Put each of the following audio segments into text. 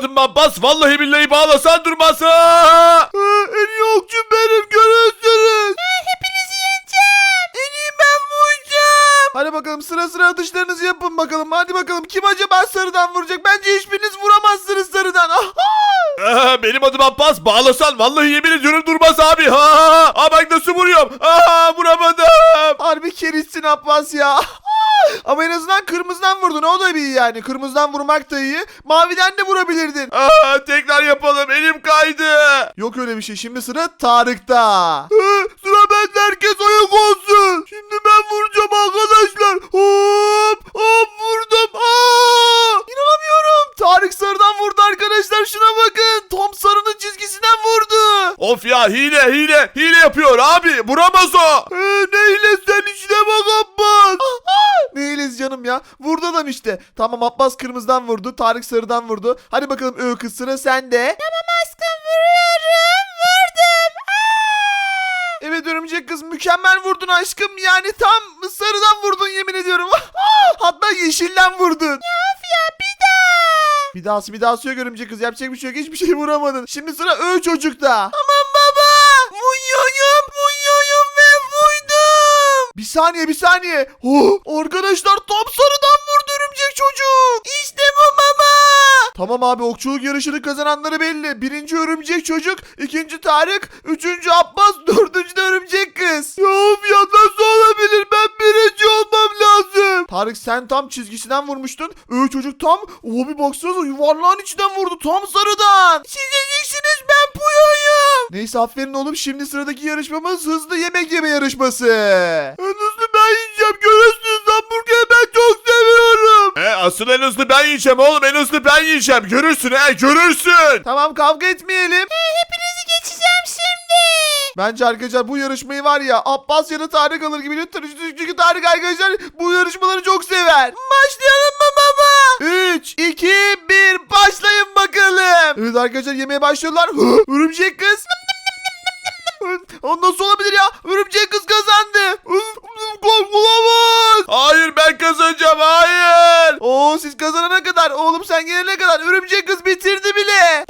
adım Abbas. Vallahi billahi bağlasan durmaz. Aa! en iyi okçum benim görürsünüz. Hepinizi yeneceğim. En iyi ben vuracağım. Hadi bakalım sıra sıra atışlarınızı yapın bakalım. Hadi bakalım kim acaba sarıdan vuracak? Bence benim adım Abbas. Bağlasan vallahi yemin ediyorum durmaz abi. Ha, ha, ha. Aa, bak nasıl vuruyorum. Aa, vuramadım. Harbi keritsin Abbas ya. Ama en azından kırmızıdan vurdun o da iyi yani. Kırmızıdan vurmak da iyi. Maviden de vurabilirdin. Aa, tekrar yapalım. Elim kaydı. Yok öyle bir şey. Şimdi sıra Tarık'ta. sıra bende herkes ayak olsun. Ya hile hile. Hile yapıyor abi. Vuramaz o. Ee, neyle sen işine bak Abbas. Neyiz canım ya? Vurdu adam işte. Tamam Abbas kırmızıdan vurdu. Tarık sarıdan vurdu. Hadi bakalım Öykü sıra sende. Tamam aşkım vuruyorum. Vurdum. Evet örümcek kız mükemmel vurdun aşkım. Yani tam sarıdan vurdun yemin ediyorum. Hatta yeşilden vurdun. Of ya bir daha. Bir daha bir daha yok örümcek kız. Yapacak bir şey yok. Hiçbir şey vuramadın. Şimdi sıra Ö çocukta. Aman Bir saniye, bir saniye. Oh, arkadaşlar tam sarıdan vurdu örümcek çocuk. İşte bu baba. Tamam abi okçuluk yarışını kazananları belli. Birinci örümcek çocuk, ikinci Tarık, üçüncü Abbas, dördüncü de örümcek kız. Ya of ya nasıl olabilir? Ben birinci olmam lazım. Tarık sen tam çizgisinden vurmuştun. Ö çocuk tam o bir baksanıza yuvarlağın içinden vurdu. Tam sarıdan. Siz eziciksiniz ben puyuyum. Neyse aferin oğlum. Şimdi sıradaki yarışmamız hızlı yemek yeme yarışması. En hızlı ben yiyeceğim. Görürsünüz hamburgeri ben çok seviyorum. E, asıl en hızlı ben yiyeceğim oğlum. En hızlı ben yiyeceğim. Görürsün he görürsün. Tamam kavga etmeyelim. Hepinizi geçeceğim şimdi. Bence arkadaşlar bu yarışmayı var ya Abbas ya da Tarık alır gibi lütfen. Çünkü Tarık arkadaşlar bu yarışmaları çok sever. Başlayalım? 3, 2, 1 başlayın bakalım. Evet arkadaşlar yemeğe başlıyorlar. Hı, Örümcek kız. O nasıl olabilir ya? Örümcek kız kazandı. Korkulamaz. Hayır ben kazanacağım hayır. Oo siz kazanana kadar oğlum sen gelene kadar örümcek kız bitirdi bile.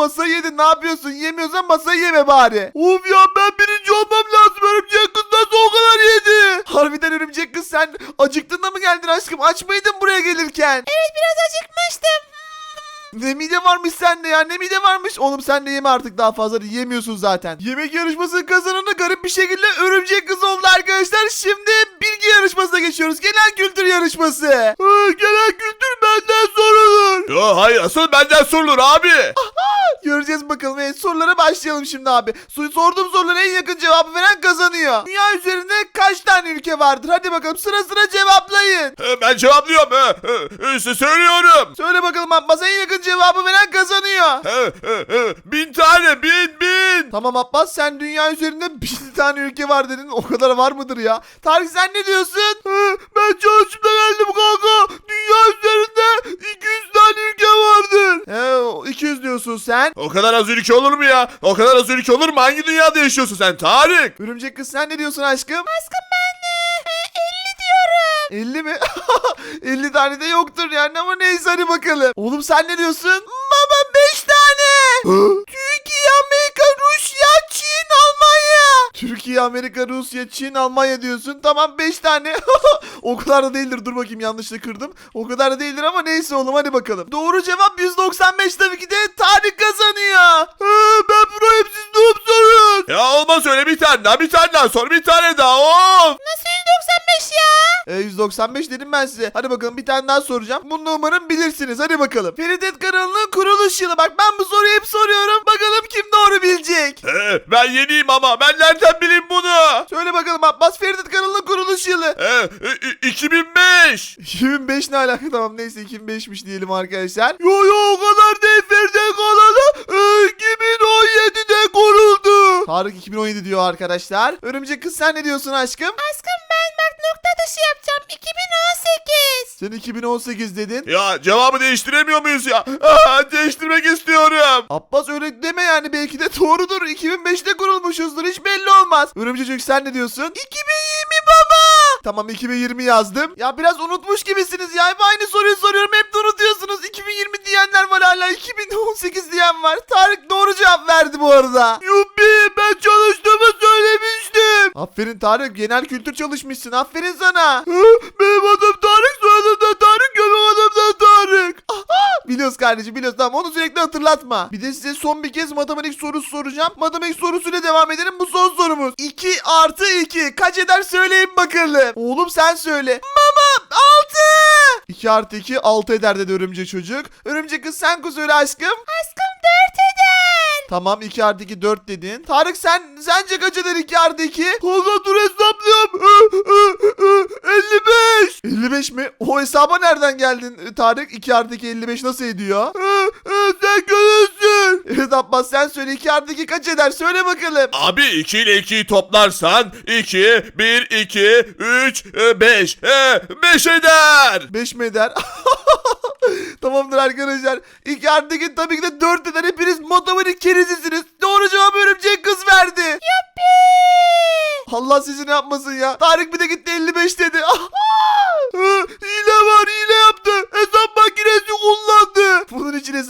Masayı yedin ne yapıyorsun? Yemiyorsan masayı yeme bari. Of ya ben birinci olmam lazım. Örümcek kız nasıl o kadar yedi? Harbiden örümcek kız sen acıktığında mı geldin aşkım? Aç mıydın buraya gelirken? Evet biraz acıkmıştım. Ne mide varmış sende ya ne mide varmış. Oğlum sen de yeme artık daha fazla yemiyorsun zaten. Yemek yarışmasının kazananı garip bir şekilde örümcek kız oldu arkadaşlar. Şimdi bilgi yarışmasına geçiyoruz. Genel kültür yarışması. Ha, genel kültür benden sorulur. Yo, hayır asıl benden sorulur abi. Göreceğiz bakalım. Evet sorulara başlayalım şimdi abi. Sorduğum sorulara en yakın cevabı veren kazanıyor. Dünya üzerinde kaç tane ülke vardır? Hadi bakalım sıra sıra cevaplayın. E, Ben cevaplıyorum. E, e, e, size söylüyorum. Söyle bakalım Abbas en yakın cevabı veren kazanıyor. E, e, Bin tane bin bin. Tamam Abbas sen dünya üzerinde bir tane ülke var dedin. O kadar var mıdır ya? Tarık sen ne diyorsun? ben çalışımda geldim kanka. Dünya üzerinde 200 tane ülke vardır. He 200 diyorsun sen. O kadar az ülke olur mu ya? O kadar az ülke olur mu? Hangi dünyada yaşıyorsun sen Tarık? Örümcek kız sen ne diyorsun aşkım? Aşkım ben de 50 diyorum. 50 mi? 50 tane de yoktur yani ama neyse hadi bakalım. Oğlum sen ne diyorsun? Baba 5 tane. Türkiye, Amerika, Rusya, Çin, Almanya diyorsun. Tamam 5 tane. o kadar da değildir. Dur bakayım yanlışlıkla kırdım. O kadar da değildir ama neyse oğlum hadi bakalım. Doğru cevap 195 tabii ki de Tarık kazanıyor. ben burayı siz noobsunuz. Ya olmaz öyle bir tane daha bir tane daha sor bir tane daha of. Nasıl 195 ya? E, 195 dedim ben size. Hadi bakalım bir tane daha soracağım. Bunu umarım bilirsiniz. Hadi bakalım. Feridet kanalının kuruluş yılı. Bak ben bu soruyu hep soruyorum. Bakalım kim doğru bilecek. E, ben yeniyim ama ben nereden bakalım Abbas Feridet kanalının kuruluş yılı. E, e, 2005. 2005 ne alaka? Tamam neyse 2005'miş diyelim arkadaşlar. Yo yo o kadar değil Feridet kanalı. e, 2017'de kuruldu. Tarık 2017 diyor arkadaşlar. Örümcek kız sen ne diyorsun aşkım? Aşkım nokta dışı yapacağım. 2018. Sen 2018 dedin. Ya cevabı değiştiremiyor muyuz ya? Aa, değiştirmek istiyorum. Abbas öyle deme yani belki de doğrudur. 2005'te kurulmuşuzdur hiç belli olmaz. Örümcek sen ne diyorsun? 2020 baba. Tamam 2020 yazdım. Ya biraz unutmuş gibisiniz ya. Hep aynı soruyu soruyorum. Hep de unutuyorsunuz. 2020 diyenler var hala. 2018 diyen var. Tarık doğru cevap verdi bu arada. Yuppi ben çalıştığımı söylemiştim. Aferin Tarık. Genel kültür çalışmışsın. Aferin sana. Benim adım Tarık. Soyadım da Tarık. Da Tarık. Biliyoruz kardeşim biliyoruz. Tamam onu sürekli hatırlatma. Bir de size son bir kez matematik sorusu soracağım. Matematik sorusuyla devam edelim. Bu son sorumuz. 2 artı 2 kaç eder söyleyin bakalım. Oğlum sen söyle. Baba 6. 2 artı 2 6 eder dedi örümcek çocuk. Örümcek kız sen söyle aşkım. Aşkım dört eder. Tamam 2 artı 2 4 dedin. Tarık sen sence kaç eder 2 artı 2? Kanka dur hesaplıyorum. 55. 55 mi? O hesaba nereden geldin e, Tarık? 2 artı 2 55 nasıl ediyor? sen görürsün. Evet Abbas sen söyle 2 artı 2 kaç eder? Söyle bakalım. Abi 2 ile 2'yi toplarsan 2, 1, 2, 3, 5. 5 eder. 5 mi eder? Tamamdır arkadaşlar. 2 artı 2 tabii ki de 4 eder. Hepiniz matematik kerizisiniz. Doğru cevabı örümcek kız verdi. Allah sizi ne yapmasın ya. Tarık bir de gitti 55 dedi. Hı, hile var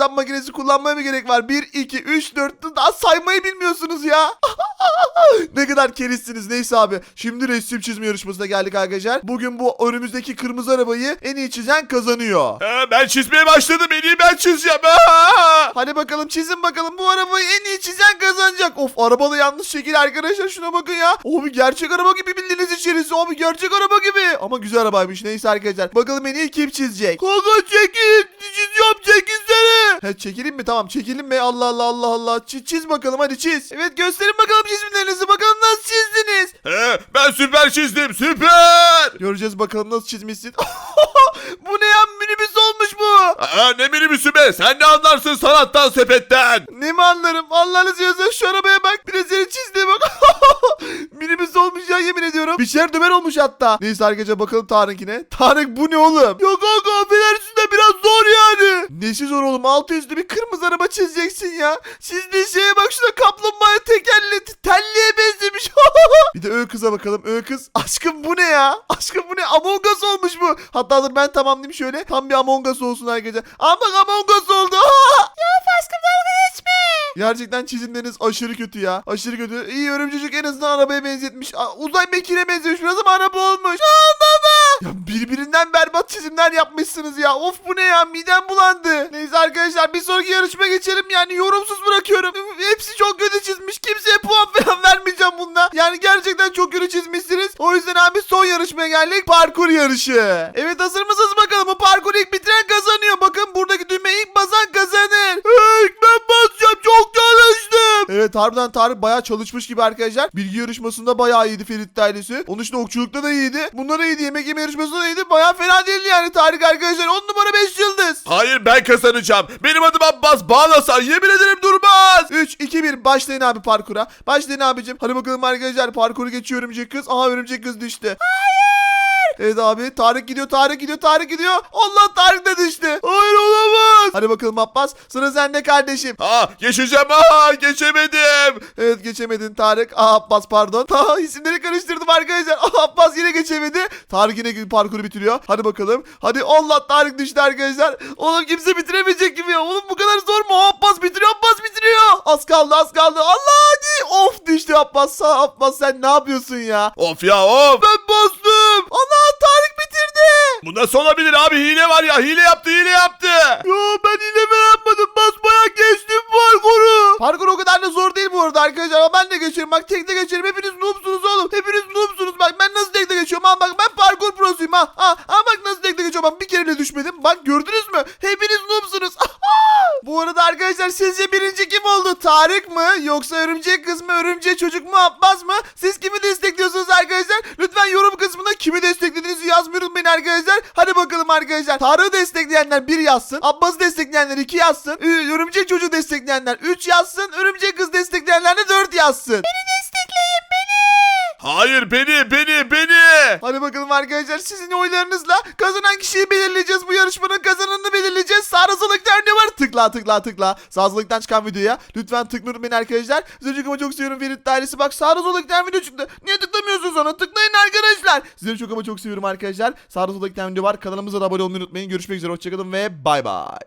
hesap makinesi kullanmaya mı gerek var? 1, 2, 3, 4 daha saymayı bilmiyorsunuz ya. ne kadar kerizsiniz neyse abi. Şimdi resim çizme yarışmasına geldik arkadaşlar. Bugün bu önümüzdeki kırmızı arabayı en iyi çizen kazanıyor. Ee, ben çizmeye başladım. En iyi ben çizeceğim. Aa! Hadi bakalım çizin bakalım bu arabayı en iyi çizen kazanacak. Of arabalı yanlış şekil arkadaşlar şuna bakın ya. Abi gerçek araba gibi bildiğiniz içerisi. Abi gerçek araba gibi. Ama güzel arabaymış neyse arkadaşlar. Bakalım en iyi kim çizecek. Kanka çekil. Çiziyorum çekilsene. He çekilin mi tamam çekilin mi Allah Allah Allah Allah. Çiz, çiz bakalım hadi çiz. Evet gösterin bakalım çizimlerinizi bakalım nasıl çizdiniz. Ee, ben süper çizdim. Süper. Göreceğiz bakalım nasıl çizmişsin. bu ne ya Aa, ne minibüsü be? Sen ne anlarsın sanattan sepetten? Ne mi anlarım? Allah'ını seversen şu arabaya bak. Bir de seni çizdiğe bak. Minibüs olmuş ya yemin ediyorum. Bir şeyler dümen olmuş hatta. Neyse arkadaşlar bakalım Tarık'ine. Tarık bu ne oğlum? Ya kanka affedersin de biraz zor yani. Nesi zor oğlum? Altı üstü bir kırmızı araba çizeceksin ya. Çizdiğin şeye bak şuna kaplumbağa tekerle telliye benzemiş. bir de Ö kıza bakalım. Ö kız. Aşkım bu ne ya? Aşkım bu ne? Among Us olmuş bu. Hatta dur ben tamamlayayım şöyle. Tam bir Among Us olsun arkadaşlar. Ama Among Us oldu. Of aşkım. Gerçekten çizimleriniz aşırı kötü ya. Aşırı kötü. İyi örümcek en azından arabaya benzetmiş. Uzay mekiğine benzemiş biraz ama araba olmuş. Aa baba. Ya birbirinden berbat çizimler yapmışsınız ya. Of bu ne ya midem bulandı. Neyse arkadaşlar bir sonraki yarışma geçelim yani yorumsuz bırakıyorum. Hepsi çok kötü çizmiş. Kimseye puan falan vermeyeceğim bunda. Yani gerçekten çok kötü çizmişsiniz. O yüzden abi son yarışmaya geldik. Parkur yarışı. Evet hazır mısınız bakalım? Bu parkuru ilk bitiren kazanıyor. Bakın buradaki düğmeye ilk basan kazanır. Ben. Evet harbiden Tarık bayağı çalışmış gibi arkadaşlar. Bilgi yarışmasında bayağı iyiydi Ferit ailesi. Onun için okçulukta da iyiydi. Bunlar iyiydi. Yemek yeme yarışmasında da iyiydi. Bayağı fena değildi yani Tarık arkadaşlar. 10 numara 5 yıldız. Hayır ben kazanacağım. Benim adım Abbas. Bağlasan yemin ederim durmaz. 3, 2, 1 başlayın abi parkura. Başlayın abicim. Hadi bakalım arkadaşlar parkuru geçiyor örümcek kız. Aha örümcek kız düştü. Evet abi Tarık gidiyor Tarık gidiyor Tarık gidiyor. Allah Tarık da düştü. Hayır olamaz. Hadi bakalım Abbas sıra sende kardeşim. Ha geçeceğim. Ha geçemedim. Evet geçemedin Tarık. Aa Abbas pardon. Ta isimleri karıştırdım arkadaşlar. Aa, Abbas yine geçemedi. Tarık yine parkuru bitiriyor. Hadi bakalım. Hadi Allah Tarık düştü arkadaşlar. Oğlum kimse bitiremeyecek gibi ya. Oğlum bu kadar zor mu? Abbas bitiriyor Abbas bitiriyor. Az kaldı az kaldı. Allah hadi. Of düştü Abbas. Abbas sen ne yapıyorsun ya? Of ya of. Ben bastım. Allah Tarık bitirdi. Bu nasıl olabilir abi? Hile var ya. Hile yaptı hile yaptı. Ya ben yine mi yapmadım? Basmaya geçtim parkuru. Parkur o kadar da zor değil bu arada arkadaşlar. Ama ben de geçerim. Bak tekte geçerim. Hepiniz noobsunuz oğlum. Hepiniz noobsunuz. Bak ben nasıl tekte geçiyorum. Ha bak ben parkur prosuyum ha. Ha, ha bak nasıl tekte geçiyorum. Ben bir kere düşmedim. Bak gördünüz mü? Hepiniz noobsunuz. bu arada arkadaşlar sizce birinci kim oldu? Tarık mı? Yoksa örümcek kız mı? Örümcek çocuk mu? Abbas mı? Siz kimi arkadaşlar. Tarık'ı destekleyenler 1 yazsın. Abbas'ı destekleyenler 2 yazsın. Ü- Örümcek çocuğu destekleyenler 3 yazsın. Örümcek kız destekleyenler de 4 yazsın. Hayır beni beni beni. Hadi. Bakalım arkadaşlar sizin oylarınızla kazanan kişiyi belirleyeceğiz. Bu yarışmanın kazananını belirleyeceğiz. İki tane var. Tıkla tıkla tıkla. Solda çıkan videoya. Lütfen tıklayın unutmayın arkadaşlar. Sizleri çok çok seviyorum Ferit ailesi. Bak tane video çıktı. Niye tıklamıyorsunuz ona? Tıklayın arkadaşlar. Sizleri çok ama çok seviyorum arkadaşlar. Tane video var. Kanalımıza da abone olmayı unutmayın. Görüşmek üzere. Hoşçakalın ve bay bay.